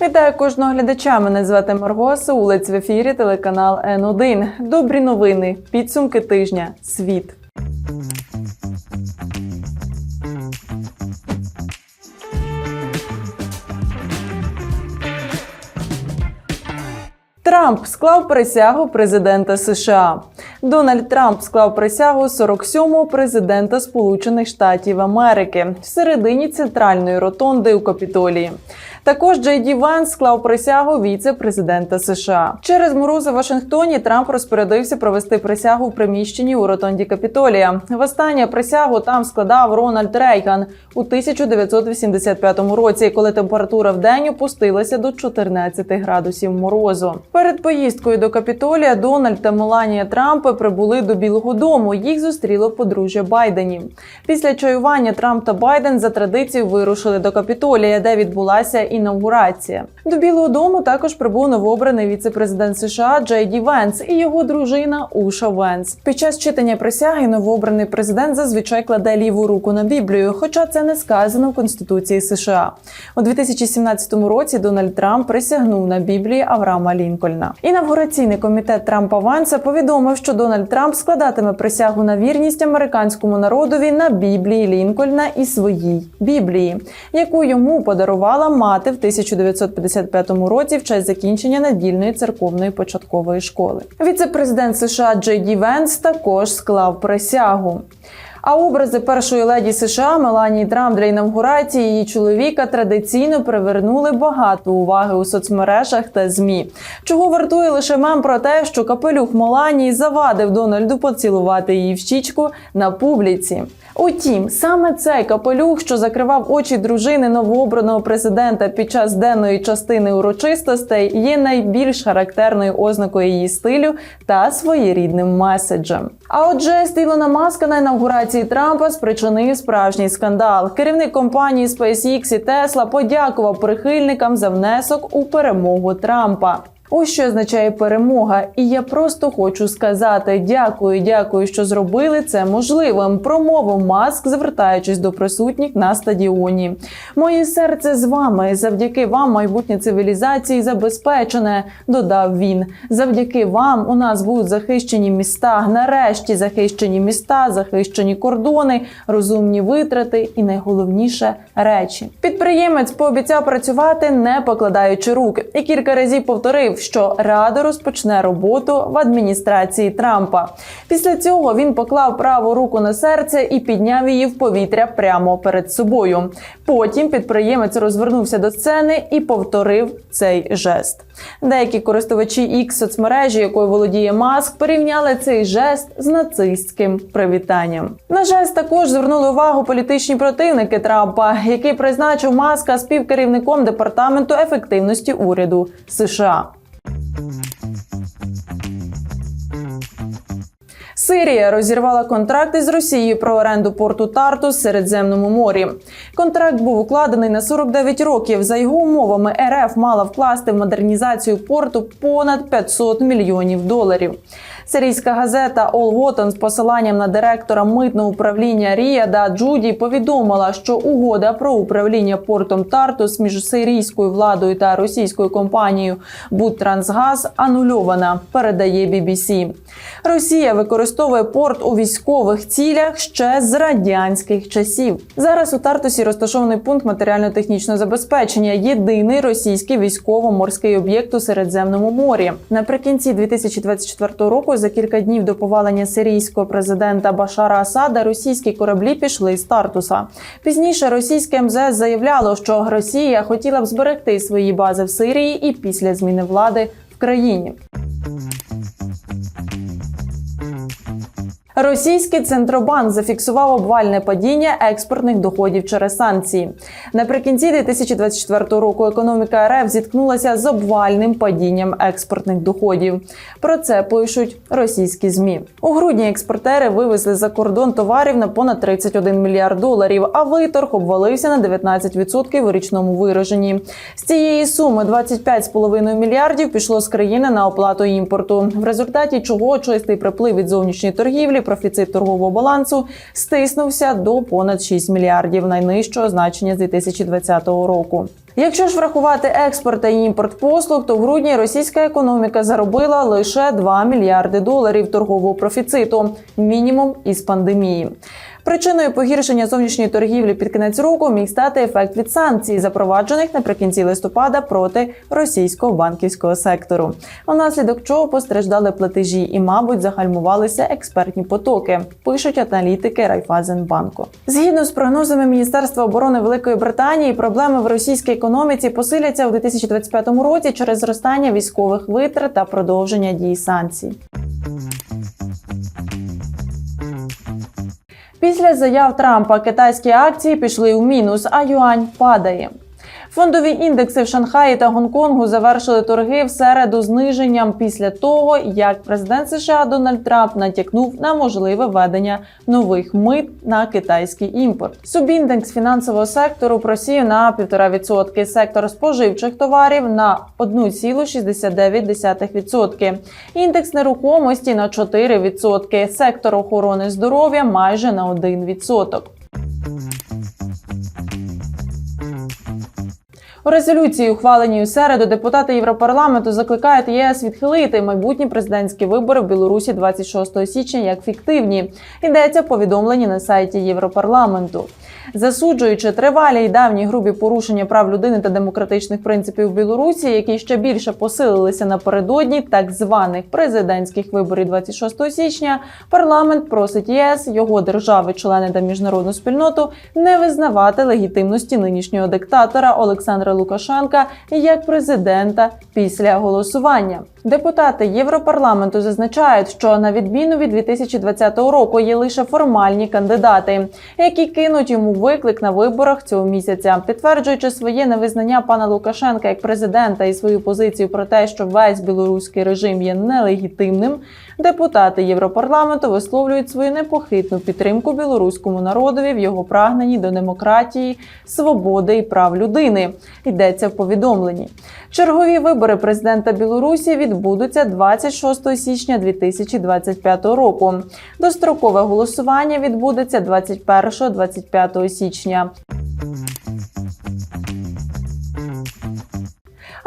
Вітаю кожного глядача. Мене звати Марго Саулець в ефірі телеканал Н1. Добрі новини. Підсумки тижня. Світ. Трамп склав присягу президента США. Дональд Трамп склав присягу 47-го президента Сполучених Штатів Америки в середині центральної ротонди у Капітолії. Також Джей Ді Венс склав присягу віце-президента США. Через морози в Вашингтоні Трамп розпорядився провести присягу в приміщенні у ротонді Капітолія. Востаннє присягу там складав Рональд Рейган у 1985 році, коли температура в день опустилася до 14 градусів морозу. Перед поїздкою до Капітолія Дональд та Меланія Трампи прибули до Білого Дому. Їх зустріло подружжя Байденів. Після чаювання Трамп та Байден за традицією вирушили до Капітолія, де відбулася інаугурація. До Білого Дому також прибув новообраний віце-президент США Джей Ді Венс і його дружина Уша Венс. Під час читання присяги новообраний президент зазвичай кладе ліву руку на Біблію, хоча це не сказано в Конституції США. У 2017 році Дональд Трамп присягнув на Біблії Авраама Лінкольна. Інавгураційний комітет Трампа Венса повідомив, що Дональд Трамп складатиме присягу на вірність американському народові на Біблії Лінкольна і своїй Біблії, яку йому подарувала мати в 1955 році в честь закінчення надільної церковної початкової школи. Віце-президент США Джей Ді Венс також склав присягу. А образи першої леді США Меланії Трамп для інавгурації її чоловіка традиційно привернули багато уваги у соцмережах та змі. Чого вартує лише мем про те, що капелюх Меланії завадив Дональду поцілувати її в щічку на публіці. Утім, саме цей капелюх, що закривав очі дружини новообраного президента під час денної частини урочистостей, є найбільш характерною ознакою її стилю та своєрідним меседжем. А отже, Ілона Маска на інавгурації Трампа спричинив справжній скандал. Керівник компанії SpaceX і Tesla подякував прихильникам за внесок у перемогу Трампа. Ось що означає перемога, і я просто хочу сказати дякую, дякую, що зробили це можливим. Промовив маск, звертаючись до присутніх на стадіоні. Моє серце з вами. Завдяки вам майбутнє цивілізації забезпечене. Додав він. Завдяки вам у нас будуть захищені міста. Нарешті захищені міста, захищені кордони, розумні витрати і найголовніше речі. Підприємець пообіцяв працювати, не покладаючи рук, і кілька разів повторив що радо розпочне роботу в адміністрації Трампа. Після цього він поклав праву руку на серце і підняв її в повітря прямо перед собою. Потім підприємець розвернувся до сцени і повторив цей жест. Деякі користувачі X соцмережі, якою володіє маск, порівняли цей жест з нацистським привітанням. На жест також звернули увагу політичні противники Трампа, який призначив маска співкерівником департаменту ефективності уряду США. Сирія розірвала контракт із Росією про оренду порту Тарту в Середземному морі. Контракт був укладений на 49 років. За його умовами, РФ мала вкласти в модернізацію порту понад 500 мільйонів доларів. Сирійська газета All Wotan з посиланням на директора митного управління Ріяда Джуді повідомила, що угода про управління портом Тартус між сирійською владою та російською компанією Будтрансгаз анульована. Передає BBC. Росія використовує порт у військових цілях ще з радянських часів. Зараз у Тартусі розташований пункт матеріально-технічного забезпечення. Єдиний російський військово-морський об'єкт у Середземному морі. Наприкінці 2024 року, за кілька днів до повалення сирійського президента Башара Асада, російські кораблі пішли з Тартуса. Пізніше російське МЗС заявляло, що Росія хотіла б зберегти свої бази в Сирії і після зміни влади в країні. Російський центробанк зафіксував обвальне падіння експортних доходів через санкції. Наприкінці 2024 року економіка РФ зіткнулася з обвальним падінням експортних доходів. Про це пишуть російські змі. У грудні експортери вивезли за кордон товарів на понад 31 мільярд доларів, а виторг обвалився на 19% у річному вираженні. З цієї суми 25,5 мільярдів пішло з країни на оплату імпорту, в результаті чого чистий приплив від зовнішньої торгівлі профіцит торгового балансу стиснувся до понад 6 мільярдів найнижчого значення з 2020 року. Якщо ж врахувати експорт та імпорт послуг, то в грудні російська економіка заробила лише 2 мільярди доларів торгового профіциту, мінімум із пандемії. Причиною погіршення зовнішньої торгівлі під кінець року міг стати ефект від санкцій, запроваджених наприкінці листопада проти російського банківського сектору, унаслідок чого постраждали платежі і, мабуть, загальмувалися експертні потоки. Пишуть аналітики Райфазенбанку. Згідно з прогнозами Міністерства оборони Великої Британії, проблеми в російській економіці посиляться у 2025 році через зростання військових витрат та продовження дії санкцій. Після заяв Трампа китайські акції пішли у мінус, а юань падає. Фондові індекси в Шанхаї та Гонконгу завершили торги в середу зниженням після того, як президент США Дональд Трамп натякнув на можливе введення нових мит на китайський імпорт. Субіндекс фінансового сектору просів на 1,5%, сектор споживчих товарів на 1,69%, індекс нерухомості на 4%, сектор охорони здоров'я майже на 1%. У резолюції, ухваленій у середу, депутати Європарламенту закликають ЄС відхилити майбутні президентські вибори в Білорусі 26 січня як фіктивні. Йдеться в повідомленні на сайті Європарламенту. Засуджуючи тривалі й давні грубі порушення прав людини та демократичних принципів в Білорусі, які ще більше посилилися напередодні так званих президентських виборів 26 січня, парламент просить ЄС, його держави-члени та міжнародну спільноту не визнавати легітимності нинішнього диктатора Олександра Лукашенка як президента після голосування. Депутати Європарламенту зазначають, що на відміну від 2020 року є лише формальні кандидати, які кинуть йому виклик на виборах цього місяця, підтверджуючи своє невизнання пана Лукашенка як президента і свою позицію про те, що весь білоруський режим є нелегітимним. Депутати Європарламенту висловлюють свою непохитну підтримку білоруському народові в його прагненні до демократії, свободи і прав людини. Йдеться в повідомленні. Чергові вибори президента Білорусі відбудуться 26 січня 2025 року. Дострокове голосування відбудеться 21-25 січня.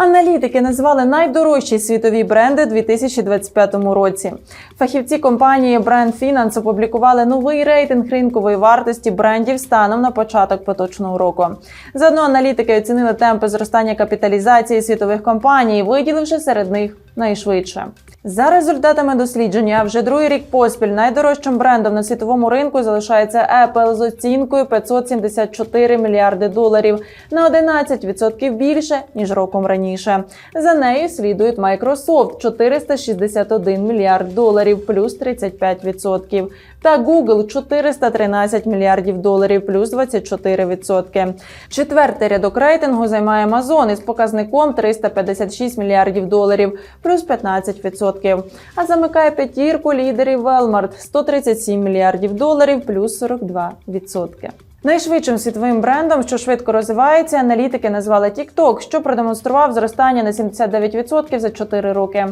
Аналітики назвали найдорожчі світові бренди у 2025 році. Фахівці компанії Brand Finance опублікували новий рейтинг ринкової вартості брендів станом на початок поточного року. Заодно аналітики оцінили темпи зростання капіталізації світових компаній, виділивши серед них найшвидше. За результатами дослідження, вже другий рік поспіль найдорожчим брендом на світовому ринку залишається Apple з оцінкою 574 мільярди доларів на 11% більше ніж роком раніше. За нею слідують Microsoft – 461 мільярд доларів, плюс 35%, та Google – 413 мільярдів доларів, плюс 24%. Четвертий рядок рейтингу займає Amazon із показником 356 мільярдів доларів, плюс 15%. А замикає п'ятірку лідерів Walmart – 137 мільярдів доларів, плюс 42%. Найшвидшим світовим брендом, що швидко розвивається, аналітики назвали TikTok, що продемонстрував зростання на 79% за 4 роки.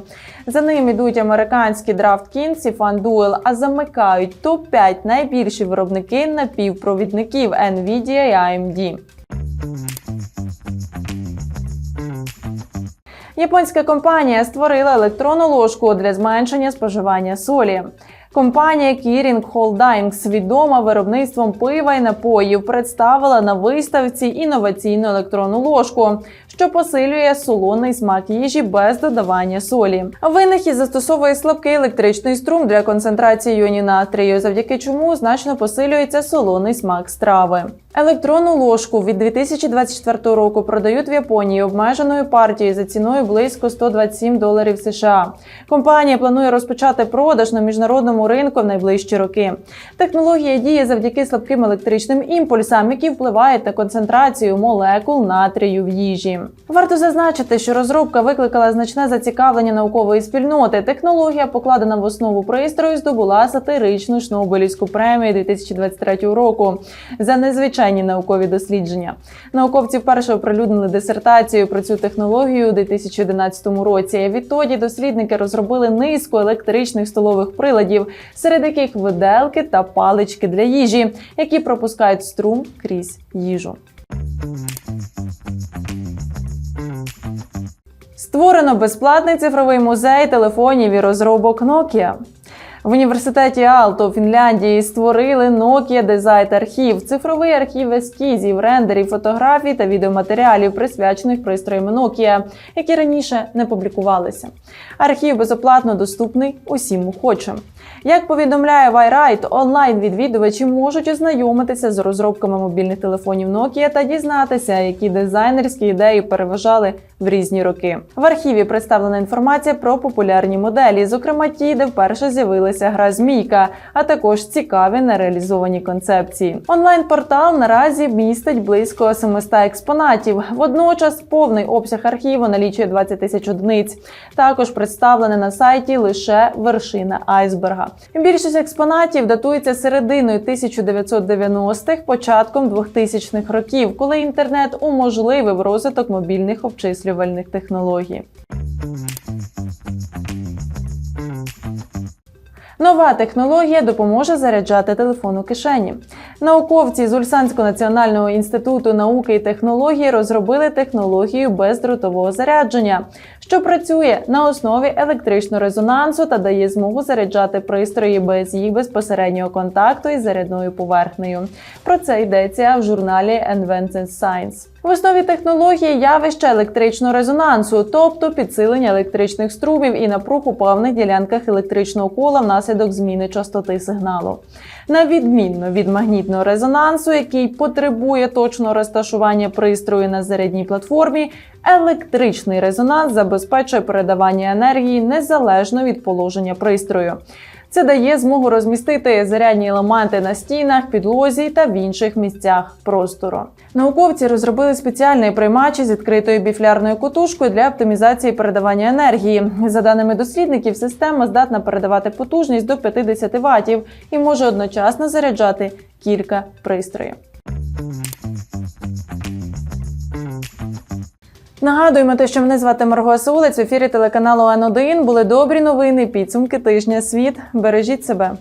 За ним ідуть американські DraftKings і FanDuel, а замикають топ 5 найбільші виробники напівпровідників Nvidia і AMD. Японська компанія створила електронну ложку для зменшення споживання солі. Компанія Kirin Holdings, відома виробництвом пива і напоїв, представила на виставці інноваційну електронну ложку, що посилює солоний смак їжі без додавання солі. Винахід застосовує слабкий електричний струм для концентрації іонів натрію, завдяки чому значно посилюється солоний смак страви. Електронну ложку від 2024 року продають в Японії обмеженою партією за ціною близько 127 доларів США. Компанія планує розпочати продаж на міжнародному ринку в найближчі роки. Технологія діє завдяки слабким електричним імпульсам, які впливають на концентрацію молекул натрію в їжі. Варто зазначити, що розробка викликала значне зацікавлення наукової спільноти. Технологія, покладена в основу пристрою, здобула сатиричну Шнобелівську премію 2023 року за незвичайні наукові дослідження. Науковці вперше оприлюднили дисертацію про цю технологію у 2011 році. Відтоді дослідники розробили низку електричних столових приладів, серед яких виделки та палички для їжі, які пропускають струм крізь їжу. Створено безплатний цифровий музей телефонів і розробок Nokia. В університеті Aalto у Фінляндії створили Nokia Design архів, цифровий архів ескізів, рендерів, фотографій та відеоматеріалів, присвячених пристроям Nokia, які раніше не публікувалися. Архів безоплатно доступний усім охочим. Як повідомляє Вайрайт, онлайн-відвідувачі можуть ознайомитися з розробками мобільних телефонів Nokia та дізнатися, які дизайнерські ідеї переважали в різні роки. В архіві представлена інформація про популярні моделі, зокрема ті, де вперше з'явилася гра Змійка, а також цікаві нереалізовані концепції. Онлайн-портал наразі містить близько 700 експонатів. Водночас повний обсяг архіву налічує 20 тисяч одиниць. Також представлене на сайті лише вершина айсберга. Більшість експонатів датується серединою 1990-х, початком 2000-х років, коли інтернет уможливив розвиток мобільних обчислювальних технологій. Нова технологія допоможе заряджати телефон у кишені. Науковці з Ульсанського національного інституту науки і технології розробили технологію бездротового зарядження, що працює на основі електричного резонансу та дає змогу заряджати пристрої без їх безпосереднього контакту із зарядною поверхнею. Про це йдеться в журналі Advanced Science. В основі технології явище електричного резонансу, тобто підсилення електричних струмів і напруг у певних ділянках електричного кола внаслідок зміни частоти сигналу. На відмінно від магнітного резонансу, який потребує точного розташування пристрою на зарядній платформі, електричний резонанс забезпечує передавання енергії незалежно від положення пристрою. Це дає змогу розмістити зарядні елементи на стінах, підлозі та в інших місцях простору. Науковці розробили спеціальний приймач із відкритою біфлярною котушкою для оптимізації передавання енергії. За даними дослідників, система здатна передавати потужність до 50 Вт і може одночасно заряджати кілька пристроїв. Нагадуємо те, що мене звати Марго Сулець. В ефірі телеканалу Н1 були добрі новини. Підсумки тижня світ. Бережіть себе.